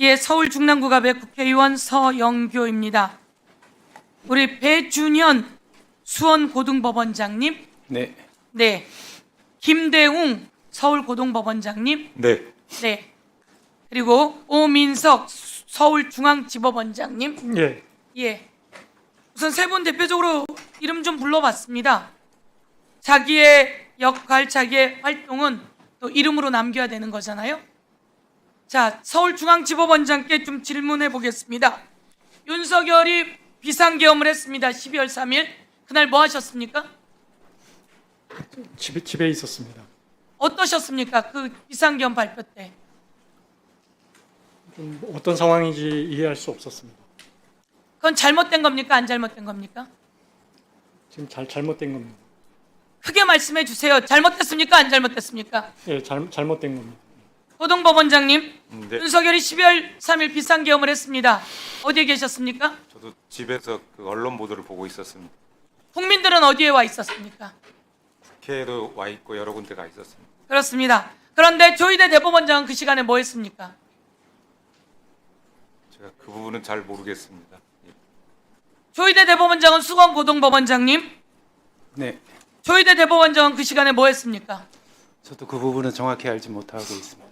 예, 서울 중랑구갑의 국회의원 서영교입니다. 우리 배준현 수원고등법원장님, 네. 네, 김대웅 서울고등법원장님, 네. 네, 그리고 오민석 서울중앙지법원장님, 예. 예. 우선 세 분 대표적으로 이름 좀 불러봤습니다. 자기의 역할, 자기의 활동은 또 이름으로 남겨야 되는 거잖아요. 자, 서울중앙지법원장께 좀 질문해 보겠습니다. 윤석열이 비상계엄을 했습니다. 12월 3일. 그날 뭐 하셨습니까? 집에 집에 있었습니다. 어떠셨습니까? 그 비상계엄 발표 때. 좀 어떤 상황인지 이해할 수 없었습니다. 그건 잘못된 겁니까? 안 잘못된 겁니까? 지금 잘 잘못된 겁니다. 크게 말씀해 주세요. 잘못됐습니까? 안 잘못됐습니까? 예, 잘 잘못된 겁니다. 고동법원장님, 네, 윤석열이 12월 3일 비상계엄을 했습니다. 어디에 계셨습니까? 저도 집에서 그 언론 보도를 보고 있었습니다. 국민들은 어디에 와 있었습니까? 국회에도 와 있고 여러 군데가 있었습니다. 그렇습니다. 그런데 조희대 대법원장은 그 시간에 뭐 했습니까? 제가 그 부분은 잘 모르겠습니다. 예. 조희대 대법원장은 수건 고동법원장님, 네. 조희대 대법원장은 그 시간에 뭐 했습니까? 저도 그 부분은 정확히 알지 못하고 있습니다.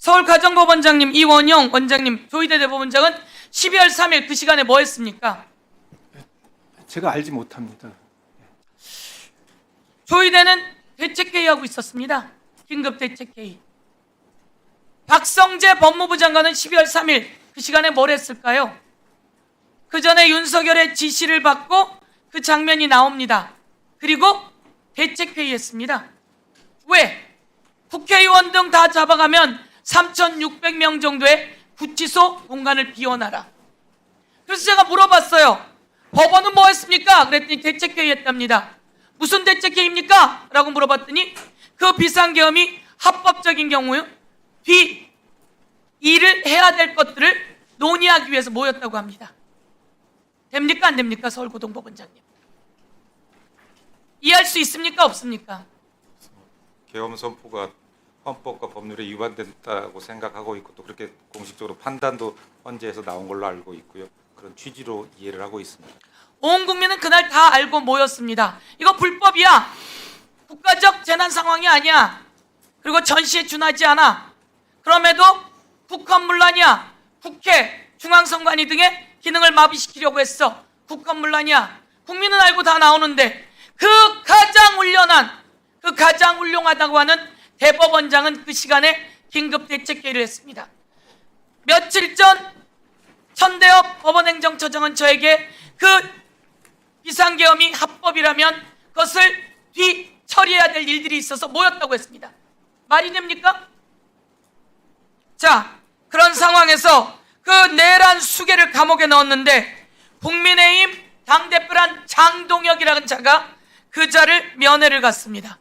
서울가정법원장님 이원영 원장님, 조희대 대법원장은 12월 3일 그 시간에 뭐 했습니까? 제가 알지 못합니다. 조희대는 대책회의하고 있었습니다. 긴급 대책회의. 박성재 법무부 장관은 12월 3일 그 시간에 뭘 했을까요? 그 전에 윤석열의 지시를 받고 그 장면이 나옵니다. 그리고 대책회의했습니다. 왜? 국회의원 등 다 잡아가면 3,600명 정도의 구치소 공간을 비워놔라. 그래서 제가 물어봤어요. 법원은 뭐 했습니까? 그랬더니 대책회의 했답니다. 무슨 대책회의입니까? 라고 물어봤더니 그 비상계엄이 합법적인 경우 뒤 일을 해야 될 것들을 논의하기 위해서 모였다고 합니다. 됩니까? 안 됩니까? 서울고등법원장님. 이해할 수 있습니까? 없습니까? 계엄 선포가 헌법과 법률에 위반된다고 생각하고 있고 또 그렇게 공식적으로 판단도 헌재에서 나온 걸로 알고 있고요. 그런 취지로 이해를 하고 있습니다. 온 국민은 그날 다 알고 모였습니다. 이거 불법이야. 국가적 재난 상황이 아니야. 그리고 전시에 준하지 않아. 그럼에도 국헌문란이야. 국회, 중앙선관위 등의 기능을 마비시키려고 했어. 국헌문란이야. 국민은 알고 다 나오는데 그 가장 훌륭한, 그 가장 훌륭하다고 하는 대법원장은 그 시간에 긴급 대책회의를 했습니다. 며칠 전 천대엽 법원행정처장은 저에게 그 비상계엄이 합법이라면 그것을 뒤 처리해야 될 일들이 있어서 모였다고 했습니다. 말이 됩니까? 자, 그런 상황에서 그 내란 수개를 감옥에 넣었는데 국민의힘 당대표란 장동혁이라는 자가 그 자를 면회를 갔습니다.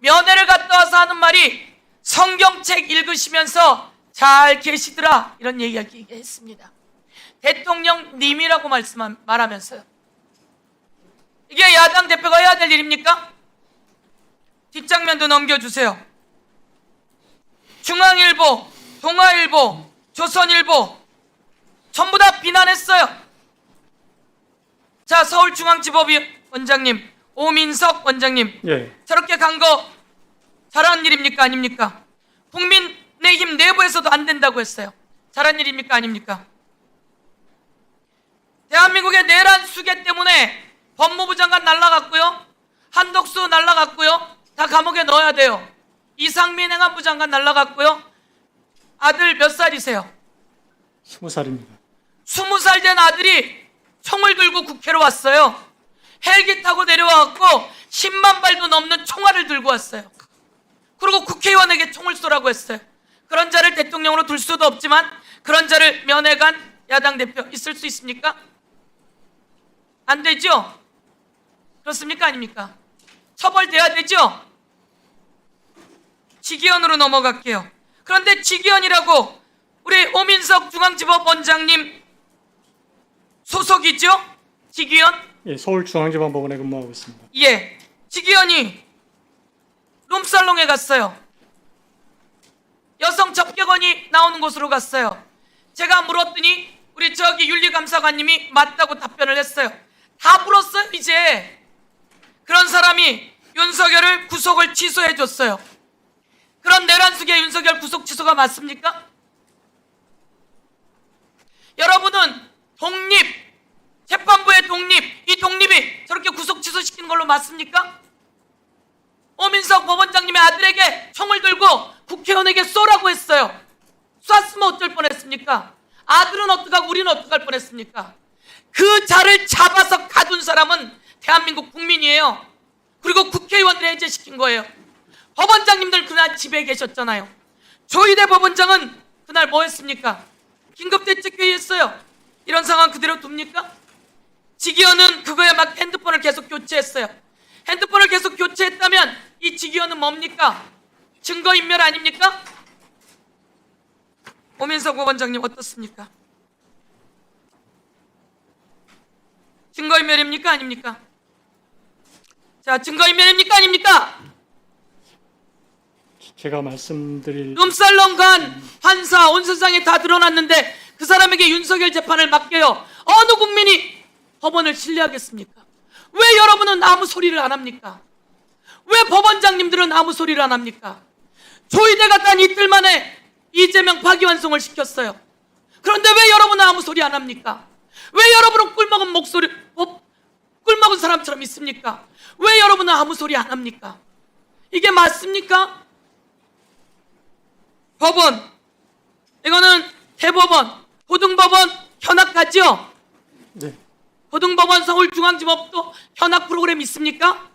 면회를 갔다 와서 하는 말이 성경책 읽으시면서 잘 계시더라 이런 얘기 했습니다. 대통령님이라고 말씀 말하면서요. 이게 야당 대표가 해야 될 일입니까? 뒷장면도 넘겨주세요. 중앙일보, 동아일보, 조선일보 전부 다 비난했어요. 자 서울중앙지법위 원장님, 오민석 원장님 예, 저렇게 간 거 잘한 일입니까 아닙니까? 국민의힘 내부에서도 안 된다고 했어요. 잘한 일입니까 아닙니까? 대한민국의 내란 수계 때문에 법무부 장관 날라갔고요. 한덕수 날라갔고요. 다 감옥에 넣어야 돼요. 이상민 행안부 장관 날라갔고요. 아들 몇 살이세요? 스무 살입니다. 스무 살 된 아들이 총을 들고 국회로 왔어요. 헬기 타고 내려와갖고 10만 발도 넘는 총알을 들고 왔어요. 그리고 국회의원에게 총을 쏘라고 했어요. 그런 자를 대통령으로 둘 수도 없지만 그런 자를 면회간 야당 대표 있을 수 있습니까? 안 되죠? 그렇습니까? 아닙니까? 처벌돼야 되죠? 직위원으로 넘어갈게요. 그런데 직위원이라고 우리 오민석 중앙지법 원장님 소속이죠? 직위원? 예, 서울중앙지방법원에 근무하고 있습니다. 예. 직위원이 룸살롱에 갔어요. 여성 접객원이 나오는 곳으로 갔어요. 제가 물었더니 우리 저기 윤리감사관님이 맞다고 답변을 했어요. 다 불었어요 이제. 그런 사람이 윤석열을 구속을 취소해 줬어요. 그런 내란숙의 윤석열 구속 취소가 맞습니까? 여러분은 독립, 재판부의 독립, 이 독립이 저렇게 구속 취소시키는 걸로 맞습니까? 오민석 법원장님의 아들에게 총을 들고 국회의원에게 쏘라고 했어요. 쐈으면 어쩔 뻔했습니까? 아들은 어떡하고 우리는 어떡할 뻔했습니까? 그 자를 잡아서 가둔 사람은 대한민국 국민이에요. 그리고 국회의원들 해제시킨 거예요. 법원장님들 그날 집에 계셨잖아요. 조희대 법원장은 그날 뭐 했습니까? 긴급대책회의 했어요. 이런 상황 그대로 둡니까? 직위원은 그거에 막 핸드폰을 계속 교체했어요. 핸드폰을 계속 교체했다면 이 직위원은 뭡니까? 증거인멸 아닙니까? 오민석 법원장님 어떻습니까? 증거인멸입니까? 아닙니까? 자, 증거인멸입니까? 아닙니까? 제가 말씀드릴 룸살롱 간 판사 온 세상에 다 드러났는데 그 사람에게 윤석열 재판을 맡겨요. 어느 국민이 법원을 신뢰하겠습니까? 왜 여러분은 아무 소리를 안 합니까? 왜 법원장님들은 아무 소리를 안 합니까? 조희대가 단 이틀 만에 이재명 파기환송을 시켰어요. 그런데 왜 여러분은 아무 소리 안 합니까? 왜 여러분은 꿀먹은 목소리, 법, 꿀먹은 사람처럼 있습니까? 왜 여러분은 아무 소리 안 합니까? 이게 맞습니까? 법원 이거는 대법원 고등법원 현악하죠 네, 고등법원 서울중앙지법도 현악 프로그램 있습니까?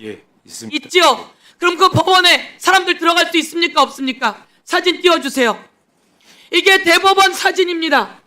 예, 있습니다. 있지요? 그럼 그 법원에 사람들 들어갈 수 있습니까? 없습니까? 사진 띄워주세요. 이게 대법원 사진입니다